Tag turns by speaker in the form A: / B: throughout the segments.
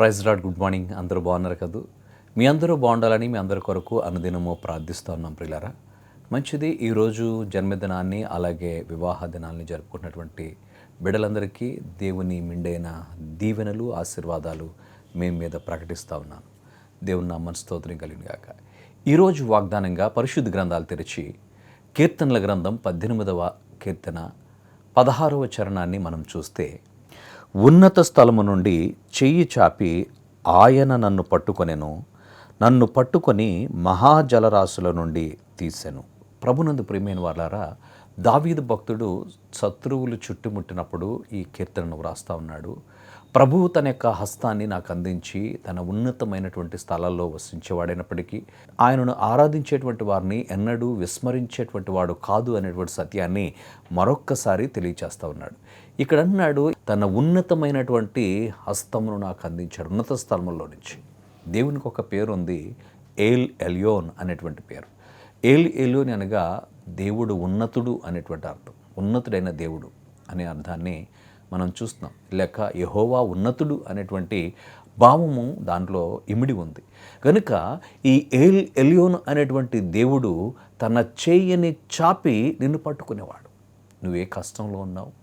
A: Praise lord good morning. అందరూ బాగున్నారు కదూ? మీ అందరూ బాగుండాలని మీ అందరి కొరకు అనుదినము ప్రార్థిస్తూ ఉన్నాం ప్రియులారా. మంచిది ఈరోజు జన్మదినాన్ని అలాగే వివాహ దినాల్ని జరుపుకున్నటువంటి బిడ్డలందరికీ దేవుని మిండైన దీవెనలు ఆశీర్వాదాలు మేము మీద ప్రకటిస్తూ ఉన్నాను. దేవుని నా మనస్తోత్రం కలిగిన గాక. ఈరోజు వాగ్దానంగా పరిశుద్ధ గ్రంథాలు తెరిచి కీర్తనల గ్రంథం పద్దెనిమిదవ కీర్తన పదహారవ చరణాన్ని మనం చూస్తే ఉన్నత స్థలము నుండి చెయ్యి చాపి ఆయన నన్ను పట్టుకొనెను. నన్ను పట్టుకొని మహాజలరాశుల నుండి తీసెను. ప్రభునందు ప్రియమైన వాళ్ళారా దావీదు భక్తుడు శత్రువులు చుట్టుముట్టినప్పుడు ఈ కీర్తనను వ్రాస్తా ఉన్నాడు. ప్రభువు తన యొక్క హస్తాన్ని నాకు అందించి తన ఉన్నతమైనటువంటి స్థలాల్లో వసించేవాడైనప్పటికీ ఆయనను ఆరాధించేటువంటి వారిని ఎన్నడూ విస్మరించేటువంటి వాడు కాదు అనేటువంటి సత్యాన్ని మరొక్కసారి తెలియచేస్తూ ఉన్నాడు. ఇక్కడ అన్నాడు తన ఉన్నతమైనటువంటి హస్తమును నాకు అందించాడు ఉన్నత స్థలంలో నుంచి. దేవునికి ఒక పేరు ఉంది ఏల్ ఎలియోన్ అనేటువంటి పేరు. ఏల్ ఎలియోన్ అనగా దేవుడు ఉన్నతుడు అనేటువంటి అర్థం ఉన్నతుడైన దేవుడు అనే అర్థాన్ని మనం చూస్తున్నాం. లేక యహోవా ఉన్నతుడు అనేటువంటి భావము దాంట్లో ఇమిడి ఉంది. కనుక ఈ ఎల్ ఎలియోన్ అనేటువంటి దేవుడు తన చేయని చాపి నిన్ను పట్టుకునేవాడు. నువ్వు ఏ కష్టంలో ఉన్నావు?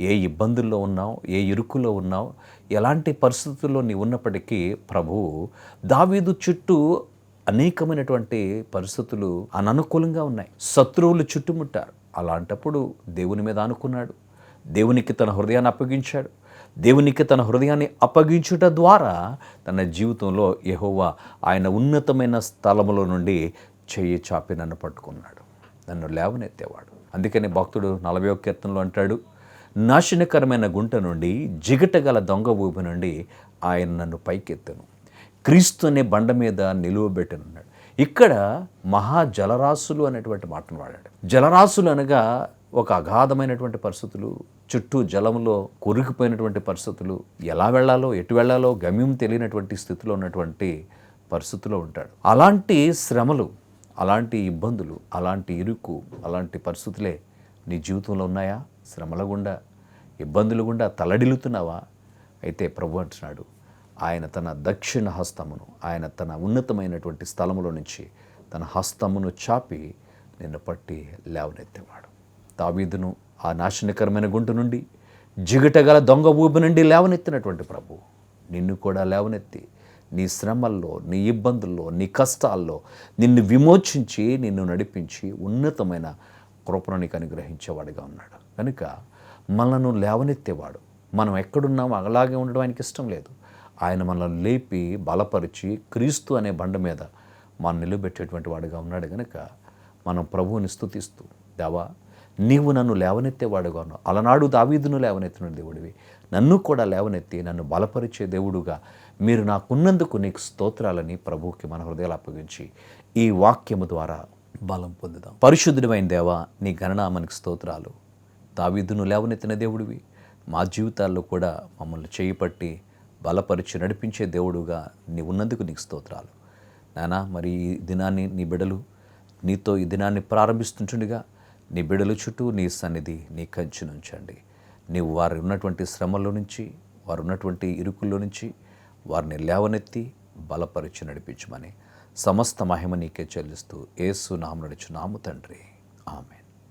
A: ఏ ఇబ్బందుల్లో ఉన్నావు? ఏ ఇరుకులో ఉన్నావు? ఎలాంటి పరిస్థితుల్లో నీ ఉన్నప్పటికీ ప్రభువు దావీదు చుట్టూ అనేకమైనటువంటి పరిస్థితులు అననుకూలంగా ఉన్నాయి. శత్రువులు చుట్టుముట్టారు. అలాంటప్పుడు దేవుని మీద అనుకున్నాడు దేవునికి తన హృదయాన్ని అప్పగించాడు. దేవునికి తన హృదయాన్ని అప్పగించుట ద్వారా తన జీవితంలో యహోవా ఆయన ఉన్నతమైన స్థలములో నుండి చెయ్యి చాపి నన్ను పట్టుకున్నాడు. నన్ను లేవనెత్తేవాడు. అందుకని భక్తుడు నలభై ఒక్క కీర్తనలో అంటాడు నాశనకరమైన గుంట నుండి జిగటగల దొంగ ఊపి నుండి ఆయన నన్ను పైకెత్తను. క్రీస్తు అనే బండ మీద నిలువబెట్టనున్నాడు ఇక్కడ మహాజలరాశులు అనేటువంటి మాటను వాడాడు. జలరాశులు అనగా ఒక అగాధమైనటువంటి పరిస్థితులు చుట్టూ జలంలో కొరికిపోయినటువంటి పరిస్థితులు ఎలా వెళ్ళాలో ఎటు వెళ్ళాలో గమ్యం తెలియనటువంటి స్థితిలో ఉన్నటువంటి పరిస్థితిలో ఉంటాడు. అలాంటి శ్రమలు అలాంటి ఇబ్బందులు అలాంటి ఇరుకు అలాంటి పరిస్థితులే నీ జీవితంలో ఉన్నాయా? శ్రమల గుండా ఇబ్బందులు గుండా తలడిల్లుతున్నావా? అయితే ప్రభు అంటున్నాడు ఆయన తన దక్షిణ హస్తమును ఆయన తన ఉన్నతమైనటువంటి స్థలములో నుంచి తన హస్తమును చాపి నిన్ను పట్టి లేవనెత్తేవాడు. దావీదును ఆ నాశనకరమైన గుంట నుండి జిగటగల దొంగ ఊబి నుండి లేవనెత్తినటువంటి ప్రభు. నిన్ను కూడా లేవనెత్తి నీ శ్రమల్లో నీ ఇబ్బందుల్లో నీ కష్టాల్లో నిన్ను విమోచించి నిన్ను నడిపించి ఉన్నతమైన కృపను నీకు అనుగ్రహించేవాడిగా ఉన్నాడు. కనుక మనను లేవనెత్తేవాడు. మనం ఎక్కడున్నామో అలాగే ఉండడం ఆయనకి ఇష్టం లేదు. ఆయన మనల్ని లేపి బలపరిచి క్రీస్తు అనే బండ మీద మనం నిలబెట్టేటువంటి వాడుగా ఉన్నాడు. కనుక మనం ప్రభువుని స్థుతిస్తూ దేవా నీవు నన్ను లేవనెత్తేవాడుగా ఉన్నావు. అలనాడు దావీదును లేవనెత్తిన దేవుడివి. నన్ను కూడా లేవనెత్తి నన్ను బలపరిచే దేవుడుగా మీరు నాకున్నందుకు నీకు స్తోత్రాలని ప్రభువుకి మన హృదయాలు అప్పగించి ఈ వాక్యము ద్వారా బలం పొందుదాం. పరిశుద్ధుడమైన దేవా నీ గణనామానికి స్తోత్రాలు. దావీదును లేవనెత్తిన దేవుడివి. మా జీవితాల్లో కూడా మమ్మల్ని చేయిపట్టి బలపరిచి నడిపించే దేవుడుగా నీ ఉన్నందుకు నీకు స్తోత్రాలు. నానా మరి ఈ దినాన్ని నీ బిడలు నీతో ఈ దినాన్ని ప్రారంభిస్తుంటుండగా నీ బిడల చుట్టూ నీ సన్నిధి నీ కంచునుంచండి నీవు వారు ఉన్నటువంటి శ్రమల్లో నుంచి వారు ఉన్నటువంటి ఇరుకుల్లో నుంచి వారిని లేవనెత్తి బలపరిచి నడిపించమని సమస్త మహిమ నీకే చెల్లిస్తూ ఏసు నామ నడుచు నాము తండ్రి. ఆమె